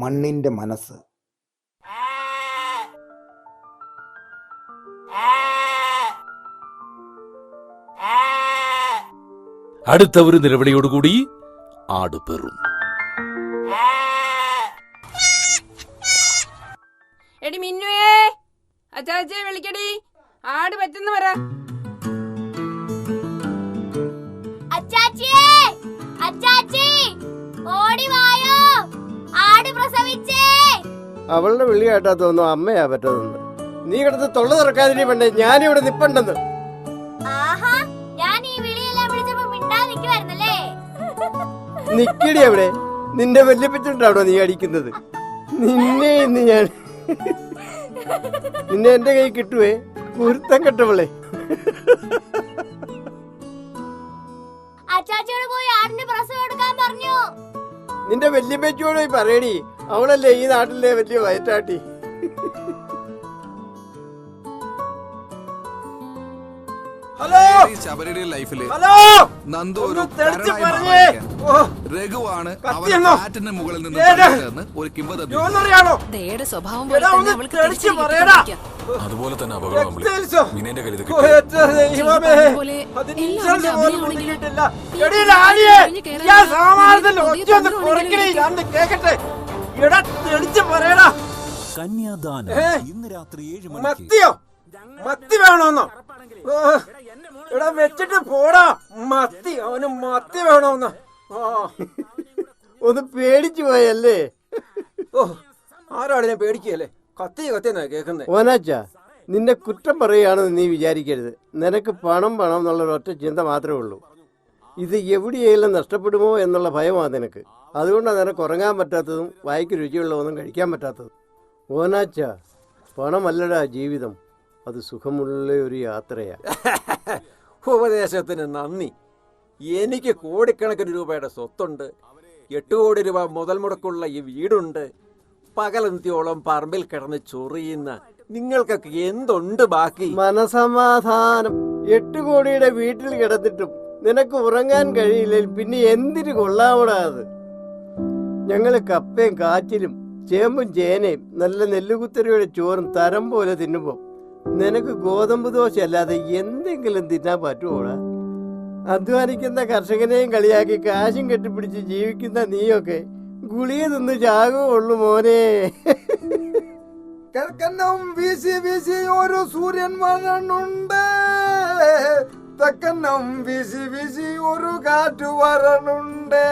മണ്ണിന്റെ മനസ്സ്. അടുത്ത ഒരു നിലവിളിയോടുകൂടി ആട് പെറും. എടി മിന്നുവേ അച്ചാച്ചയെ വിളിക്കടി. ആട് പറ്റുന്ന പറ അച്ചാച്ചിയേ അവളുടെ വിളിയായിട്ടാ തോന്നുന്നു അമ്മയാ പറ്റതെന്ന്. നീ കിടന്ന് തൊള്ള തുറക്കാതിരി പണ്ടേ ഞാനിവിടെ നിപ്പണ്ടെന്ന്. നിക്കടി അവിടെ. നിന്റെ വല്യപ്പച്ചുണ്ടാണോ നീ അടിക്കുന്നത്? നിന്നെ ഇന്ന് ഞാൻ നിന്നെ എന്റെ കൈ കിട്ടുവേ. കുരുത്തം കെട്ടവളെ. നിന്റെ വല്യപ്പച്ചോട് പോയി പറയടി. അവളല്ലേ ഈ നാട്ടിലെ വലിയ വയറ്റാട്ടി? ഹലോ? ഈ ശബരിയുടെ ലൈഫിൽ ഹലോ? നന്ദു ഒരു രഘുവാണ് അവന്റെ മുകളിൽ നിന്ന് ഒരു കിംവദന്തി. സ്വഭാവം. അതുപോലെ തന്നെ അപകടം രണ്ട് കേക്കട്ടെ. കന്യാദാനം? ഇന്ന് രാത്രി ഏഴ് മത്തിയോ? മത്തി വേണോന്നോ? എടാ വെച്ചിട്ട് പോടാ. മത്തി അവന് മത്തി വേണോന്ന്. ഒന്ന് പേടിച്ചു പോയല്ലേ? ഓ ആരാണ് ഞാൻ പേടിക്കുകയല്ലേ? കത്തി കത്തിന്നാ കേൾക്കുന്നത് ഓനാച്ച നിന്നെ കുറ്റം പറയുകയാണെന്ന് നീ വിചാരിക്കരുത്. നിനക്ക് പണം പണം എന്നുള്ള ഒറ്റ ചിന്ത മാത്രമേ ഉള്ളൂ. ഇത് എവിടെയെങ്കിലും നഷ്ടപ്പെടുമോ എന്നുള്ള ഭയമാണ് നിനക്ക്. അതുകൊണ്ടാണ് നിനക്ക് ഉറങ്ങാൻ പറ്റാത്തതും വായിക്ക് രുചിയുള്ള ഒന്നും കഴിക്കാൻ പറ്റാത്തതും. ഓനാച്ച പണമല്ലടാ ജീവിതം. അത് സുഖമുള്ള ഒരു യാത്രയാ. ഉപദേശത്തിന് നന്ദി. എനിക്ക് കോടിക്കണക്കിന് രൂപയുടെ സ്വത്തുണ്ട്. എട്ട് കോടി രൂപ മുതൽ മുടക്കുള്ള ഈ വീടുണ്ട്. പകലന്തിയോളം പറമ്പിൽ കിടന്ന് ചൊറിയുന്ന നിങ്ങൾക്കൊക്കെ എന്തുണ്ട് ബാക്കി? മനസമാധാനം. എട്ട് കോടിയുടെ വീട്ടിൽ കിടന്നിട്ടും നിനക്ക് ഉറങ്ങാൻ കഴിയില്ലെങ്കിൽ പിന്നെ എന്തിനു കൊള്ളാമടാ അത്? ഞങ്ങൾ കപ്പയും കാച്ചിലും ചേമ്പും ചേനയും നല്ല നെല്ലുകുത്തരയുടെ ചോറും തരം പോലെ തിന്നുമ്പോൾ നിനക്ക് ഗോതമ്പ് ദോശ അല്ലാതെ എന്തെങ്കിലും തിന്നാൻ പറ്റുമോടാ അധ്വാനിക്കുന്ന കർഷകനെയും കളിയാക്കി കാശും കെട്ടിപ്പിടിച്ച് ജീവിക്കുന്ന നീയൊക്കെ ഗുളിക നിന്ന് ചാകുള്ളൂ മോനെ. കിഴക്കനും വീശി വീശി ഒരു സൂര്യൻ തെക്കന്നം വിസി വിസി ഒരു കാറ്റ് വരണുണ്ട്.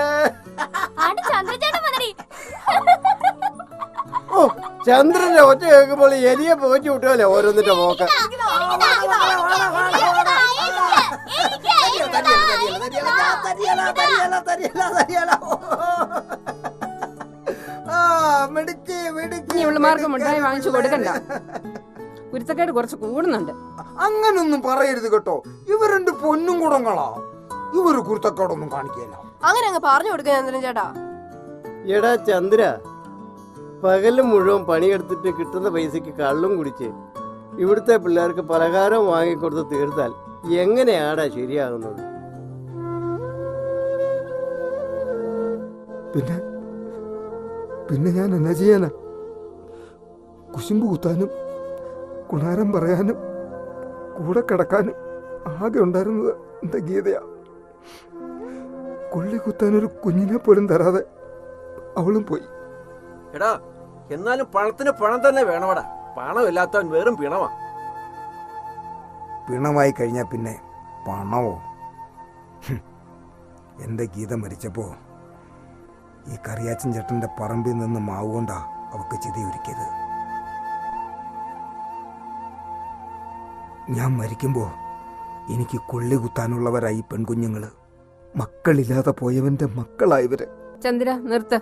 ഓ ചന്ദ്രന്റെ ഒറ്റ കേൾക്കുമ്പോൾ എലിയെ പോറ്റി വിട്ടുമല്ലേ ഓരോന്നിന്റെ പോക്ക് ഇവളുമാർക്ക് മുട്ടായി വാങ്ങിച്ചു കൊടുക്കണ്ട. കുരുത്തക്കേട് കുറച്ച് കൂടുന്നുണ്ട്. അങ്ങനൊന്നും പറയരുത് കേട്ടോ. ഇവരുണ്ട് പൊന്നും കുടങ്ങളാ. ഇവർ കുരുത്തക്കാടൊന്നും കാണിക്കില്ല അങ്ങനെ അങ്ങ് പറഞ്ഞു കൊടുക്കാൻ ചന്ദ്രൻ ചേട്ടാ. എടാ ചന്ദ്ര പകൽ മുഴുവൻ പണിയെടുത്തിട്ട് കിട്ടുന്ന പൈസക്ക് കള്ളും കുടിച്ച് ഇവിടുത്തെ പിള്ളേർക്ക് പലഹാരം വാങ്ങിക്കൊടുത്ത് തീർത്താൽ എങ്ങനെയാടാ ശരിയാകുന്നത്? പിന്നെ പിന്നെ ഞാൻ എന്നാ ചെയ്യാനാ? കുശുമ്പ് കുത്താനും കുണാരം പറയാനും കൂടെ കിടക്കാനും ആകെ ഉണ്ടായിരുന്നത് എന്റെ ഗീതയാ. കൊള്ളി കുത്താനൊരു കുഞ്ഞിനെ പോലും തരാതെ അവളും പോയി. എടാ എന്നാലും പണത്തിന് പണം തന്നെ വേണമടാ. പണമില്ലാത്തവൻ വെറും പിണമാ പിണമായി കഴിഞ്ഞാൽ പിന്നെ പണമോ? എന്റെ എന്റെ ഗീത മരിച്ചപ്പോ ഈ കറിയാച്ചൻ ചേട്ടന്റെ പറമ്പിൽ നിന്ന് മാവുകൊണ്ടാ അവക്ക് ചിതയൊരുക്കിയത്. ഞാൻ മരിക്കുമ്പോൾ എനിക്ക് കൊള്ളി കുത്താനുള്ളവരായി പെൺകുഞ്ഞുങ്ങൾ മക്കളില്ലാതെ പോയവന്റെ മക്കളായവര്. ചന്ദ്ര നിർത്ത്.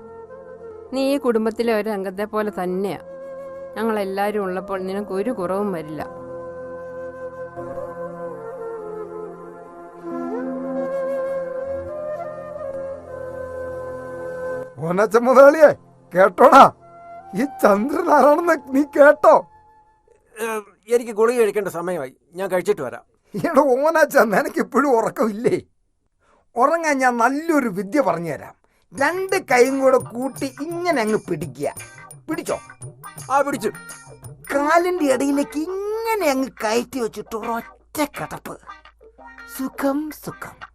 നീ ഈ കുടുംബത്തിലെ ഒരു അംഗത്തെ പോലെ തന്നെയാ. ഞങ്ങൾ എല്ലാവരും ഉള്ളപ്പോൾ നിനക്ക് ഒരു കുറവും വരില്ല. ഓനച്ച മുതലാളിയെ കേട്ടോടാ? ഈ ചന്ദ്രനാരാണെന്ന് നീ കേട്ടോ? എനിക്ക് ഗുളിക കഴിക്കേണ്ട സമയമായി. ഞാൻ കഴിച്ചിട്ട് വരാം. എടോ ഓനാച്ച നിനക്ക് ഇപ്പോഴും ഉറക്കമില്ലേ? ഉറങ്ങാൻ ഞാൻ നല്ലൊരു വിദ്യ പറഞ്ഞുതരാം. രണ്ട് കൈയും കൂടെ കൂട്ടി ഇങ്ങനെ അങ്ങ് പിടിക്കുക. പിടിച്ചോ? ആ പിടിച്ചു. കാലിന്റെ ഇടയിലേക്ക് ഇങ്ങനെ അങ്ങ് കയറ്റി വെച്ചിട്ട് ഒരൊറ്റ കടപ്പ്. സുഖം സുഖം.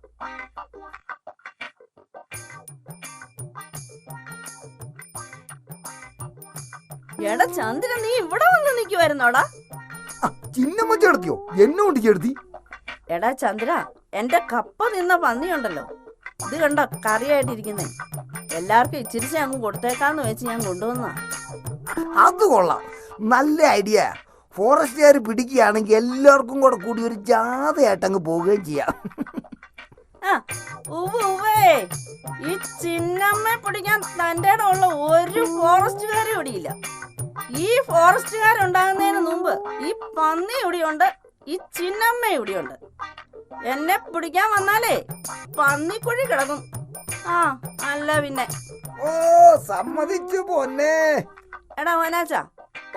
എടാ ചന്ദ്രൻ നീ ഇവിടെ വന്ന് നിൽക്കുമായിരുന്നോടാ ചിന്നമ്മ ചേർത്തിയോ എന്നെ കൊണ്ട് ചേർത്തി എടാ ചന്ദ്ര എന്റെ കപ്പ നിന്ന പന്നിയുണ്ടല്ലോ. ഇത് കണ്ട കറിയായിട്ടിരിക്കുന്നേ. എല്ലാവർക്കും ഇച്ചിരിച്ച് അങ്ങ് കൊടുത്തേക്കാന്ന് വെച്ച് ഞാൻ കൊണ്ടുവന്നാ. അത് കൊള്ളാം. നല്ല ഐഡിയ. ഫോറസ്റ്റുകാർ പിടിക്കുകയാണെങ്കിൽ എല്ലാവർക്കും കൂടെ കൂടി ഒരു ജാഥയായിട്ട് അങ്ങ് പോവുകയും ചെയ്യാം. ഈ ചിന്നമ്മ പിടിക്കാൻ തന്റെ ഉള്ള ഒരു ഫോറസ്റ്റുകാരും ഇവിടെയില്ല. ഈ ഫോറസ്റ്റുകാരുണ്ടാകുന്നതിന് മുമ്പ് ഈ പന്നി ഇവിടെയുണ്ട് ഈ ചിന്നമ്മ ഇവിടെയുണ്ട്. എന്നെ പിടിക്കാൻ വന്നാലേ പന്നിക്കുഴി കിടക്കും. ആ അല്ല പിന്നെ. ഓ സമ്മതിച്ചു പോന്നേ. എടാ മോനാച്ചാ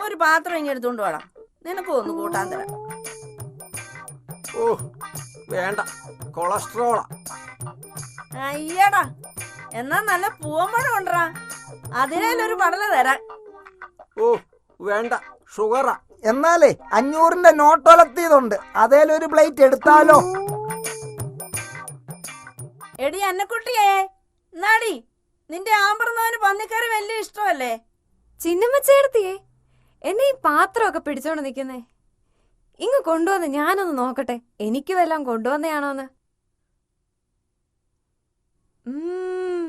ഒരു പാത്രം ഇങ്ങനെ എടുത്തുകൊണ്ട് വേണം. നിനക്ക് ഒന്ന് കൂട്ടാൻ തരാം. ഓ വേണ്ട. കൊളസ്ട്രോളാ. അയ്യടാ എന്നാ നല്ല പൂവമ്പഴം ഉണ്ടാ അതിനൊരു പടല തരാം. ഓ വേണ്ട. ഷുഗറാ. എന്നാലേ അഞ്ഞൂറിന്റെ നോട്ടൊലത്തിയതുണ്ട്. അതേലൊരു പ്ലേറ്റ് എടുത്താലോ? എടി അന്നക്കുട്ടിയേ നാടി നിന്റെ ആമ്പറന്നവന് പന്നിക്കറി വലിയ ഇഷ്ടമല്ലേ? ചിന്നമ്മ ചേർത്തിയേ എന്നെ ഈ പാത്രമൊക്കെ പിടിച്ചോണ്ട് നിൽക്കുന്നേ ഇങ്ങ് കൊണ്ടുവന്ന് ഞാനൊന്ന് നോക്കട്ടെ. എനിക്ക് വല്ലതും കൊണ്ടുവന്നയാണോന്ന്. ഉം,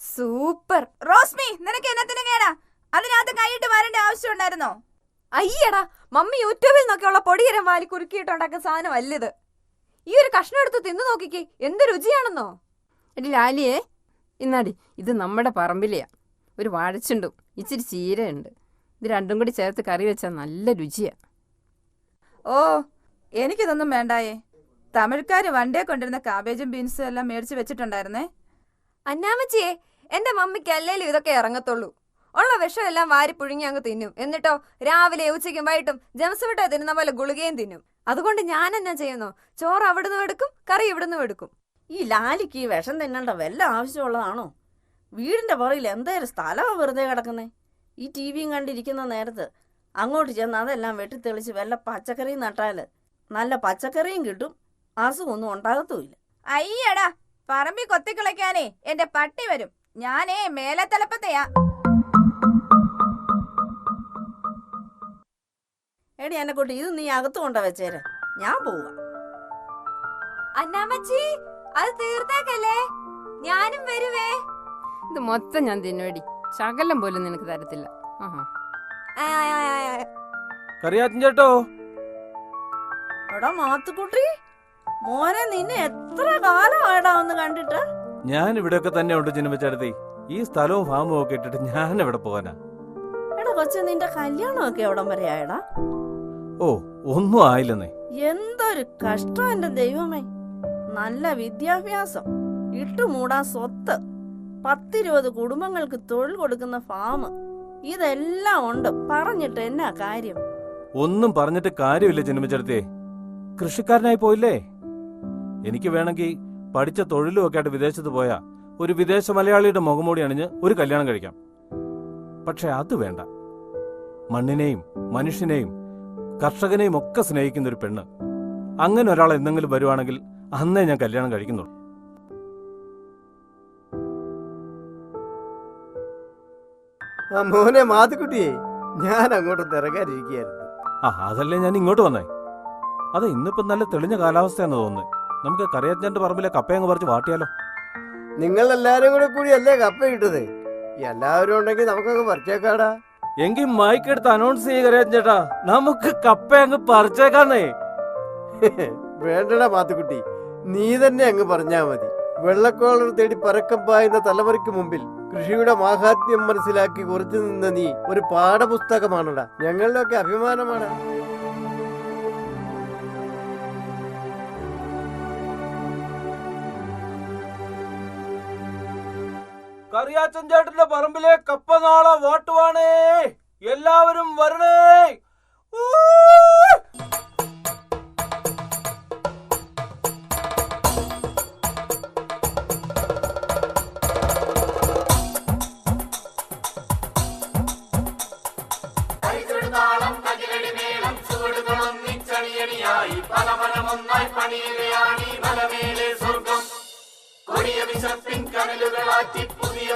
സൂപ്പർ. റോസ്മി നിനക്ക് എന്നത്തിന് കേടാ അതിനകത്ത് കൈയിട്ട് വരേണ്ട ആവശ്യം ഉണ്ടായിരുന്നോ? അയ്യടാ മമ്മി യൂട്യൂബിൽ നിന്നൊക്കെയുള്ള പൊടിയരം വാലി കുറുക്കിയിട്ടുണ്ടാക്കുന്ന സാധനം അല്ലത്. ഈ ഒരു കഷ്ണം എടുത്ത് തിന്നു നോക്കിക്കേ എന്ത് രുചിയാണെന്നോ? എടി ലാലിയേ ഇന്നാടി ഇത് നമ്മുടെ പറമ്പിലെയാ. ഒരു വാഴച്ചുണ്ടും ഇച്ചിരി ചീരയുണ്ട്. ഇത് രണ്ടും കൂടി ചേർത്ത് കറി വെച്ചാൽ നല്ല രുചിയാ. ഓ എനിക്കിതൊന്നും വേണ്ടായേ. തമിഴ്ക്കാര് വണ്ടേ കൊണ്ടിരുന്ന കാബേജും ബീൻസും എല്ലാം മേടിച്ച് വെച്ചിട്ടുണ്ടായിരുന്നേ. അന്നാമച്ചിയെ എന്റെ മമ്മിക്ക് അല്ലേലും ഇതൊക്കെ ഇറങ്ങത്തുള്ളൂ. ഉള്ള വിഷമെല്ലാം വാരി പുഴുങ്ങി അങ്ങ് തിന്നും. എന്നിട്ടോ രാവിലെ ഉച്ചയ്ക്കും വൈകിട്ടും ജംസവിട്ട തിന്നുന്ന പോലെ ഗുളികയും തിന്നും. അതുകൊണ്ട് ഞാൻ എന്നാ ചെയ്യുന്നു? ചോറ് അവിടുന്ന് എടുക്കും കറി ഇവിടുന്ന് എടുക്കും. ഈ ലാലിക്ക് ഈ വിഷം തിന്നണ്ട വല്ല ആവശ്യമുള്ളതാണോ? വീടിന്റെ പുറകിൽ എന്തേലും സ്ഥലമാണ് വെറുതെ കിടക്കുന്നേ? ഈ ടി വിയും കണ്ടിരിക്കുന്ന നേരത്ത് അങ്ങോട്ട് ചെന്ന് അതെല്ലാം വെട്ടിത്തെളിച്ച് വല്ല പച്ചക്കറിയും നട്ടാൽ നല്ല പച്ചക്കറിയും കിട്ടും. അസുഖമൊന്നും ഉണ്ടാകത്തുമില്ല. അയ്യടാ പറമ്പി കൊത്തിക്കളിക്കാനേ എന്റെ പട്ടി വരും. ഞാനേ മേലെ തലപ്പത്തെയാ എടി എന്നെ കൂട്ടി ഇത് നീ അകത്ത് കൊണ്ട വെച്ചേരെ. ഞാൻ പോവാ. അന്നാമച്ചി അത് തീർത്തേക്കല്ലേ? ഞാനും വരുവേ. ഇത് മൊത്തം ഞാൻ തിന്നുവടി. ശകലം പോലും നിനക്ക് തരത്തില്ല. കറിയാച്ചൻ ചേട്ടോ? എടാ മാത്തുക്കുട്ടി മോനെ നിന്നെ എത്ര കാലമായിടാ ഒന്ന് കണ്ടിട്ട്? ഞാൻ ഇവിടെയൊക്കെ തന്നെ ഉണ്ട് ചിന്നമ്മച്ചേട്ടത്തി ഈ സ്ഥലവും ഫാമും ഒക്കെ ഇട്ടിട്ട് ഞാൻ എവിടെ പോകാനാ എടാ കൊച്ചു നിന്റെ കല്യാണം ഒക്കെ എവിടം വരെ ആയടാ? ഓ ഒന്നും ആയില്ലെന്നേ. എന്തൊരു കഷ്ടം എന്റെ ദൈവമേ. നല്ല വിദ്യാഭ്യാസം ഇട്ടുമൂടാൻ സ്വത്ത് പത്തിരുപത് കുടുംബങ്ങൾക്ക് തൊഴിൽ കൊടുക്കുന്ന ഫാം ഇതെല്ലാം ഉണ്ട്. പറഞ്ഞിട്ട് എന്നാ കാര്യം? ഒന്നും പറഞ്ഞിട്ട് കാര്യമില്ല ചിന്നമ്മച്ചേട്ടത്തിയെ കൃഷിക്കാരനായി പോയില്ലേ? എനിക്ക് വേണമെങ്കിൽ പഠിച്ച തൊഴിലും ഒക്കെ ആയിട്ട് വിദേശത്ത് പോയാ ഒരു വിദേശ മലയാളിയുടെ മുഖംമൂടി അണിഞ്ഞ് ഒരു കല്യാണം കഴിക്കാം. പക്ഷെ അത് വേണ്ട. മണ്ണിനെയും മനുഷ്യനെയും കർഷകനെയും ഒക്കെ സ്നേഹിക്കുന്ന ഒരു പെണ്ണ്. അങ്ങനെ ഒരാൾ എന്തെങ്കിലും വരുവാണെങ്കിൽ അന്നേ ഞാൻ കല്യാണം കഴിക്കുന്നുള്ളൂ. ആ മോനെ മാത്തുക്കുട്ടിയെ ഞാൻ അങ്ങോട്ട് ഇറങ്ങാനിരിക്കുകയായിരുന്നു ആ അതല്ലേ ഞാൻ ഇങ്ങോട്ട് വന്നേ? അതെ ഇന്നിപ്പം നല്ല തെളിഞ്ഞ കാലാവസ്ഥയാണ് തോന്നുന്നത് നമുക്ക് കറിയാച്ചന്റെ പറമ്പിലെ കപ്പയങ്ങ് പറിച്ച് വാട്ടിയാലോ? നിങ്ങൾ എല്ലാരും കൂടെ കൂടി അല്ലേ കപ്പ കിട്ടത് എല്ലാവരും ഉണ്ടെങ്കിൽ നമുക്കങ്ങ് പറിച്ചേക്കാടാ. എങ്കിൽ മൈക്കെടുത്ത് അനൗൺസ് ചെയ്യുക ചേട്ടാ. നമുക്ക് കപ്പ അങ്ങ് പറിച്ചേക്കാന്നേ. വേണ്ടടാ പാത്തുക്കുട്ടി നീ തന്നെ അങ്ങ് പറഞ്ഞാ മതി. വെള്ളക്കോളർ തേടി പരക്കം പായുന്ന തലമുറയ്ക്ക് മുമ്പിൽ കൃഷിയുടെ മാഹാത്മ്യം മനസ്സിലാക്കി കുറച്ചു നിന്ന നീ ഒരു പാഠപുസ്തകമാണടാ. ഞങ്ങളുടെയൊക്കെ അഭിമാനമാണ്. കറിയാച്ചൻ ചേട്ടന്റെ പറമ്പിലെ കപ്പ നാളെ വാട്ടുവാണേ. എല്ലാവരും വരണേ.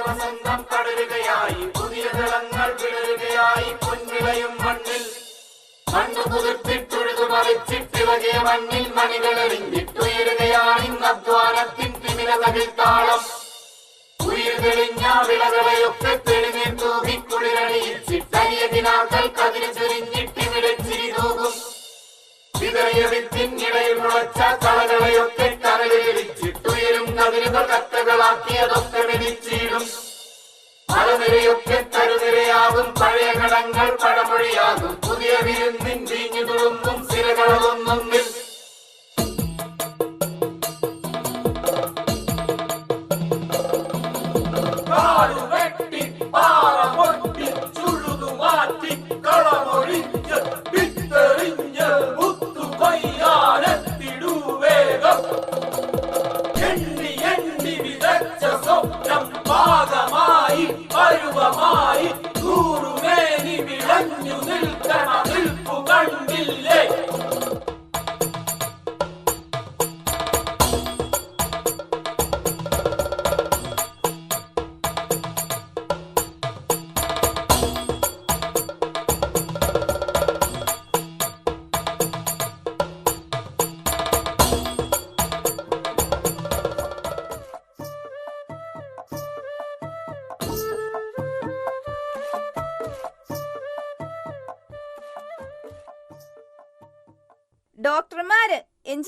വസന്തം പടരുകയായി. പുതിയ ദളങ്ങൾ വിടരുകയായി. പൊൻവിളയും മണ്ണിൽ മണ്ണ് കുതിർത്തിട്ടുഴുതു മറിച്ചിട്ടിളകിയ മണ്ണിൽ മണികളെറിഞ്ഞിട്ടുയരുകയാണ് അധ്വാനത്തിൻ തിമിര തകിൽത്താളം ഉയിർ തെളിഞ്ഞ വിളകളെയൊക്കെ തെളിഞ്ഞു തൂകി കുളിരണിയിച്ചിട്ടരിയ ദിനാക്കൾ കതിരി ചുരിഞ്ഞിട്ടിവിടെ ചിരി തൂകും. വിതറിയ വിത്തിനിടയിൽ മുളച്ച കളകളെയൊക്കെ കരളിലിടിച്ചിട്ടുയരും brother.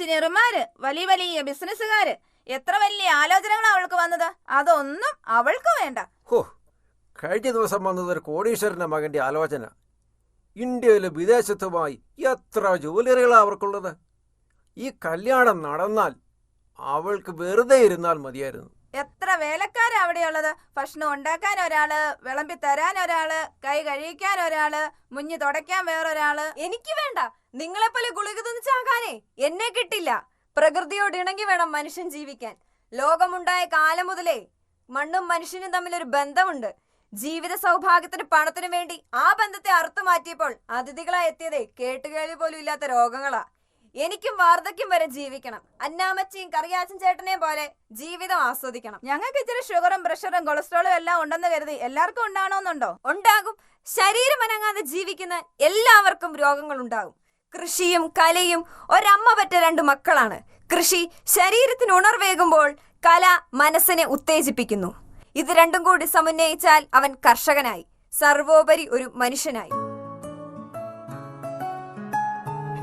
എഞ്ചിനീയർമാര് വലിയ വലിയ ബിസിനസ്സുകാര്. എത്ര വലിയ ആലോചനകളാ അവൾക്ക് വന്നത്. അതൊന്നും അവൾക്ക് വേണ്ട. ഹോ കഴിഞ്ഞ ദിവസം വന്നത് ഒരു കോടീശ്വരന്റെ മകന്റെ ആലോചന. ഇന്ത്യയിലും വിദേശത്തുമായി എത്ര ജോലികളാണ് അവർക്കുള്ളത്. ഈ കല്യാണം നടന്നാൽ അവൾക്ക് വെറുതെ ഇരുന്നാൽ മതിയായിരുന്നു. എത്ര വേലക്കാരാ അവിടെയുള്ളത്? ഭക്ഷണം ഉണ്ടാക്കാൻ ഒരാൾ വിളമ്പി തരാൻ ഒരാൾ കൈ കഴിക്കാൻ ഒരാൾ മുഞ്ഞി തുടയ്ക്കാൻ വേറൊരാൾ. എനിക്ക് വേണ്ട. നിങ്ങളെപ്പോലെ ഗുളിക തിന്നിച്ചാകാനേ എന്നെ കിട്ടില്ല. പ്രകൃതിയോട് ഇണങ്ങി വേണം മനുഷ്യൻ ജീവിക്കാൻ. ലോകമുണ്ടായ കാലം മുതലേ മണ്ണും മനുഷ്യനും തമ്മിൽ ഒരു ബന്ധമുണ്ട്. ജീവിത സൗഭാഗ്യത്തിന് പണത്തിനു വേണ്ടി ആ ബന്ധത്തെ അറുത്തു മാറ്റിയപ്പോൾ അതിഥികളായി എത്തിയതേ കേട്ടുകേൾവി പോലും ഇല്ലാത്ത രോഗങ്ങളാ. എനിക്കും വാർദ്ധക്യം വരെ ജീവിക്കണം. അന്നാമച്ചിയും കറിയാച്ചൻ ചേട്ടനെയും പോലെ ജീവിതം ആസ്വദിക്കണം. ഞങ്ങൾക്ക് ഇച്ചിരി ഷുഗറും പ്രഷറും കൊളസ്ട്രോളും എല്ലാം ഉണ്ടെന്ന് കരുതി എല്ലാവർക്കും ഉണ്ടാണോന്നുണ്ടോ ഉണ്ടാകും. ശരീരം അനങ്ങാതെ ജീവിക്കുന്ന എല്ലാവർക്കും രോഗങ്ങൾ ഉണ്ടാകും. കൃഷിയും കലയും ഒരമ്മ പറ്റ രണ്ട് മക്കളാണ്. കൃഷി ശരീരത്തിന് ഉണർവേകുമ്പോൾ കല മനസ്സിനെ ഉത്തേജിപ്പിക്കുന്നു. ഇത് രണ്ടും കൂടി സമന്വയിച്ചാൽ അവൻ കർഷകനായി. സർവോപരി ഒരു മനുഷ്യനായി.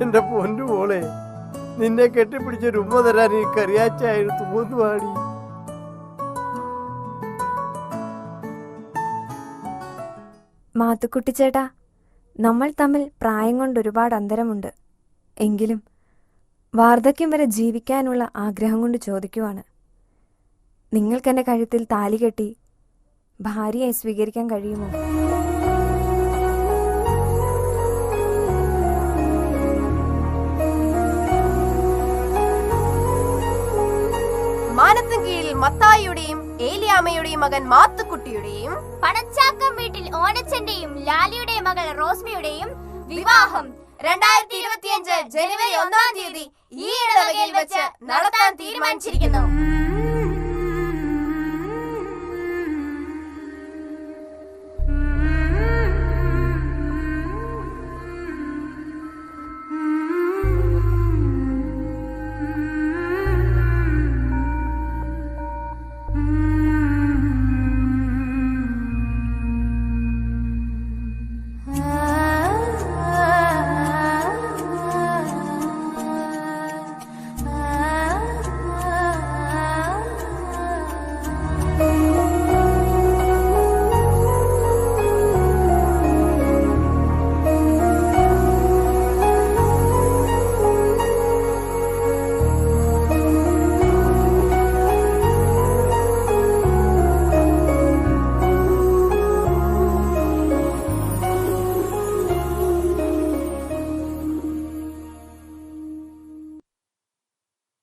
എന്റെ പൊന്നു മോളെ നിന്നെ കെട്ടിപ്പിടിച്ച രൂപ തരാൻ ഈ കറിയാച്ചായിരുന്നു തോന്നുവാടി മാത്തുക്കുട്ടിച്ചേട്ടാ നമ്മൾ തമ്മിൽ പ്രായം കൊണ്ട് ഒരുപാട് അന്തരമുണ്ട്. എങ്കിലും വാർദ്ധക്യം വരെ ജീവിക്കാനുള്ള ആഗ്രഹം കൊണ്ട് ചോദിക്കുവാണ്. നിങ്ങൾക്കെന്റെ കഴുത്തിൽ താലി കെട്ടി ഭാര്യയായി സ്വീകരിക്കാൻ കഴിയുമോ? മത്തായിയുടെയും ഏലിയാമ്മയുടെയും മകൻ മാത്തുക്കുട്ടിയുടെയും പണച്ചാക്കം വീട്ടിൽ ഓനച്ചന്റെയും ലാലിയുടെ മകൾ റോസ്മിയുടെയും വിവാഹം രണ്ടായിരത്തി ഇരുപത്തിയഞ്ച് ജനുവരി ഒന്നാം തീയതി ഈ ഇടവകയിൽ വെച്ച് നടത്താൻ തീരുമാനിച്ചിരിക്കുന്നു.